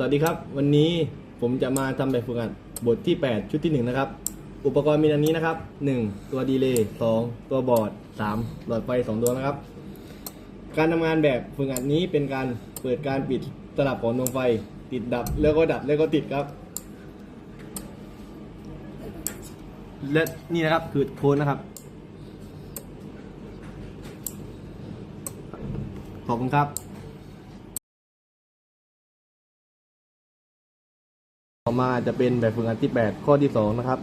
สวัสดีครับ วันนี้ผมจะมาทำแบบฝึกหัดบทที่ 8 ชุดที่ 1 นะครับ อุปกรณ์มีดังนี้นะครับ 1. ตัวดีเลย์ 2. ตัวบอร์ด 3. หลอดไฟ 2 ดวงนะครับ การทำงานแบบฝึกหัดนี้เป็นการเปิดการปิดสลับของดวงไฟ ติดดับแล้วก็ดับแล้วก็ติดครับ และนี่นะครับคือโค้ดนะครับ ขอบคุณครับ ต่อมาจะเป็นแบบฝึกหัดที่ 8 ข้อที่ 2 นะครับ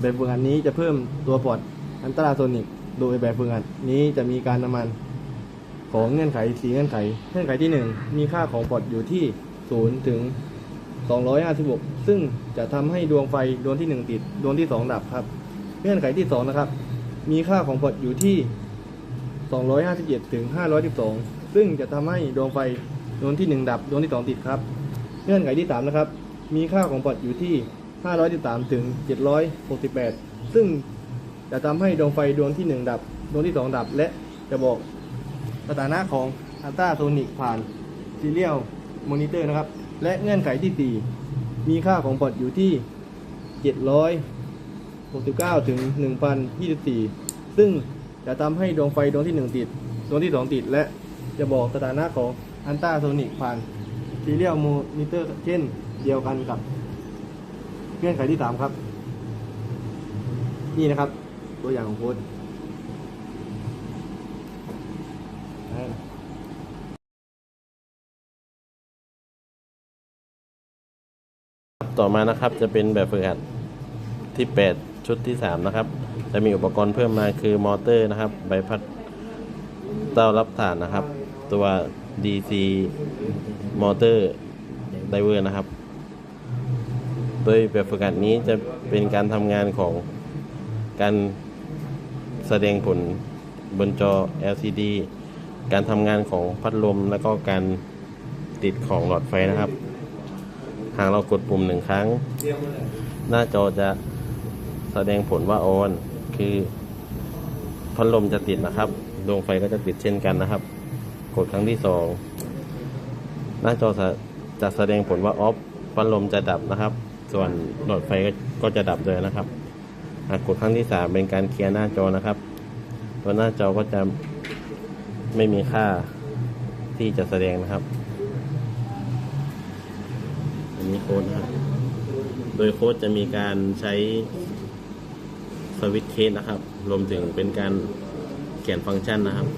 แบบฝึกหัดนี้จะเพิ่มตัวพอร์ตอันตราโซนิก โดยแบบฝึกหัดนี้จะมีการนำมันของเงื่อนไขสีเงื่อนไข เงื่อนไขที่ 1 มีค่าของพอร์ตอยู่ที่ 0 ถึง 256 ซึ่งจะทำให้ดวงไฟดวงที่ 1 ติด ดวงที่ 2 ดับครับ เงื่อนไขที่ 2 นะครับ มีค่าของพอร์ตอยู่ที่ 257 ถึง 512 ซึ่งจะทำให้ดวงไฟดวงที่ 1 ดับ ดวงที่ 2 ติดครับ เงื่อนไขที่ 3 นะครับ มีค่าของพอร์ตอยู่ที่ 513 ถึง 768 ซึ่งจะทำให้ดวงไฟดวงที่ 1 ดับ ดวงที่ 2 ดับ และจะบอกสถานะของอัลตราโซนิกผ่านซีเรียลมอนิเตอร์นะครับ และเงื่อนไขที่ 4 มีค่าของพอร์ตอยู่ที่ 769 ถึง 1,024 ซึ่งจะทำให้ดวงไฟดวงที่ 1 ติด ดวงที่ 2 ติด และจะบอกสถานะของอันตราโซนิกผ่าน ซีเรียลโมนิเตอร์เช่นเดียวกันกับเงื่อนไขที่3ครับ นี่นะครับ ตัวอย่างของโค้ดต่อมานะครับจะเป็นแบบฝึกหัดที่ 8 ชุดที่ 3 นะครับ จะมีอุปกรณ์เพิ่มมาคือมอเตอร์นะครับ ใบพัดเต้ารับถ่านนะครับ ตัว DC มอเตอร์ไดเวอร์นะครับ โดยแบบฝึกหัดนี้จะเป็นการทำงานของการแสดงผลบนจอ LCD การทำงานของพัดลมแล้วก็การติดของหลอดไฟนะครับ หากเรากดปุ่มหนึ่งครั้ง หน้าจอจะแสดงผลว่าออน คือพัดลมจะติดนะครับ ดวงไฟก็จะติดเช่นกันนะครับ กดครั้งที่สองหน้าจอจะแสดงผลว่าออฟพัดลมจะดับนะครับ ส่วนหลอดไฟก็จะดับเลยนะครับหากกดครั้งที่สามเป็นการเคลียร์หน้าจอนะครับ ตัวหน้าจอก็จะไม่มีค่าที่จะแสดงนะครับ อันนี้โค้ดนะครับ โดยโค้ดจะมีการใช้สวิตช์เคสนะครับ รวมถึงเป็นการเขียนฟังก์ชันนะครับ